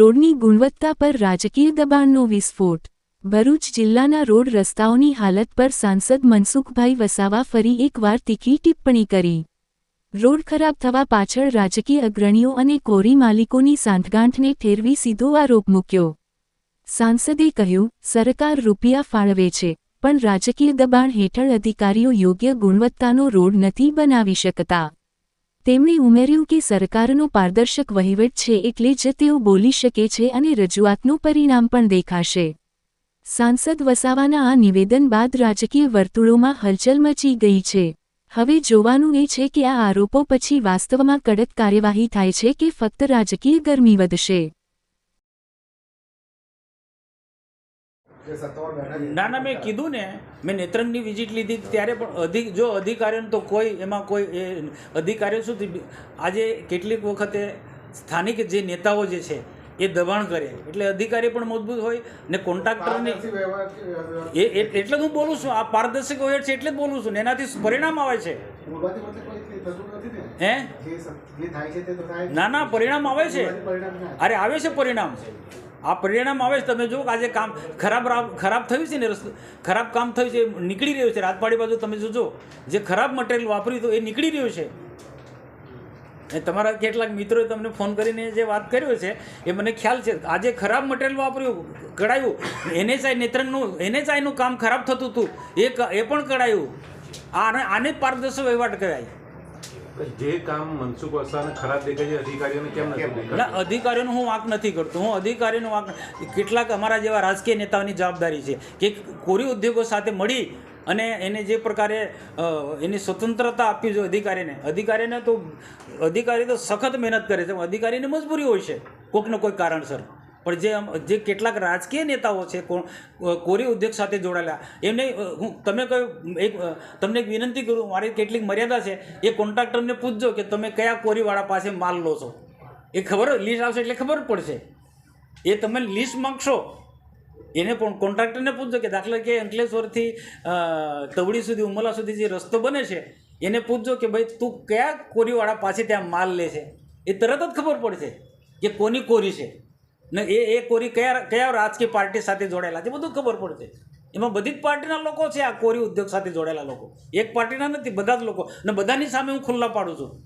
રોડની ગુણવત્તા પર રાજકીય દબાણનો વિસ્ફોટ. ભરૂચ જિલ્લાના રોડ રસ્તાઓની હાલત પર સાંસદ મનસુખભાઈ વસાવા ફરી એકવાર તીખી ટિપ્પણી કરી. રોડ ખરાબ થવા પાછળ રાજકીય અગ્રણીઓ અને કોરી માલિકોની સાંઠગાંઠને ઠેરવી સીધો આરોપ મૂક્યો. સાંસદે કહ્યું, સરકાર રૂપિયા ફાળવે છે, પણ રાજકીય દબાણ હેઠળ અધિકારીઓ યોગ્ય ગુણવત્તાનો રોડ નથી બનાવી શકતા. તેમણે ઉમેર્યું કે સરકારનો પારદર્શક વહીવટ છે એટલે જ તેઓ બોલી શકે છે અને રજૂઆતનું પરિણામ પણ દેખાશે. સાંસદ વસાવાના આ નિવેદન બાદ રાજકીય વર્તુળોમાં હલચલ મચી ગઈ છે. હવે જોવાનું એ છે કે આ આરોપો પછી વાસ્તવમાં કડક કાર્યવાહી થાય છે કે ફક્ત રાજકીય ગરમી વધશે. ના ના, મેં કીધું ને, મેં નેત્રંગની વિઝિટ લીધી ત્યારે પણ અધિક, જો અધિકારીઓને તો કોઈ, એમાં કોઈ, એ, અધિકારીઓ શું? આજે કેટલીક વખતે સ્થાનિક જે નેતાઓ જે છે એ દબાણ કરે એટલે અધિકારી પણ મજબૂત હોય ને કોન્ટ્રાક્ટરની એ એટલે જ હું બોલું છું. આ પારદર્શક હોય છે એટલે જ બોલું છું ને એનાથી પરિણામ આવે છે. હે. ના ના પરિણામ આવે છે. અરે આવે છે પરિણામ. આ પરિણામ આવે છે. તમે જો કે આજે કામ ખરાબ ખરાબ થયું છે ને રસ્તો ખરાબ કામ થયું છે નીકળી રહ્યું છે. રાતપાડી બાજુ તમે જોજો. જે ખરાબ મટીરિયલ વાપર્યું તો એ નીકળી રહ્યું છે. તમારા કેટલાક મિત્રોએ તમને ફોન કરીને જે વાત કર્યો છે એ મને ખ્યાલ છે. આજે ખરાબ મટીરિયલ વાપર્યું કઢાયું એનએચઆઈ નેત્રંગનું એનએચઆઈનું કામ ખરાબ થતું હતું એ એ પણ કઢાયું. આને આને પારદર્શક વહીવટ કહેવાય. જે કામ મનસુખ વસાવાને ખરાબ દેખાય છે અધિકારીઓને કેમ નથી અધિકારીઓનો હું વાંક નથી કરતો. હું અધિકારીનો વાંક કેટલાક અમારા જેવા રાજકીય નેતાઓની જવાબદારી છે કે કોરી ઉદ્યોગો સાથે મળી અને એને જે પ્રકારે એની સ્વતંત્રતા આપવી જોઈએ અધિકારીને. અધિકારીને તો, અધિકારી તો સખત મહેનત કરે છે અધિકારીની મજબૂરી હોય છે કોઈકને કોઈ કારણસર. પણ જે જે કેટલાક રાજકીય નેતાઓ છે કોરી ઉદ્યોગ સાથે જોડાયેલા, એમને હું, તમે કહ્યું એક તમને એક વિનંતી કરું, મારી કેટલીક મર્યાદા છે, એ કોન્ટ્રાક્ટરને પૂછજો કે તમે કયા કોરીવાળા પાસે માલ લો છો. એ ખબર, લિસ્ટ આવશે એટલે ખબર પડશે. એ તમે લિસ્ટ માંગશો એને પણ કોન્ટ્રાક્ટરને પૂછજો કે દાખલા કે અંકલેશ્વરથી તવડી સુધી, ઉમલા સુધી જે રસ્તો બને છે, એને પૂછજો કે ભાઈ તું કયા કોરીવાળા પાસે ત્યાં માલ લે છે? એ તરત જ ખબર પડશે કે કોની કોરી છે. ને એ એ કોરી કયા કયા રાજકીય પાર્ટી સાથે જોડાયેલા છે, બધું ખબર પડશે. એમાં બધી જ પાર્ટીના લોકો છે, આ કોરી ઉદ્યોગ સાથે જોડાયેલા લોકો. એક પાર્ટીના નથી, બધા જ લોકો. ને બધાની સામે હું ખુલ્લા પાડું છું.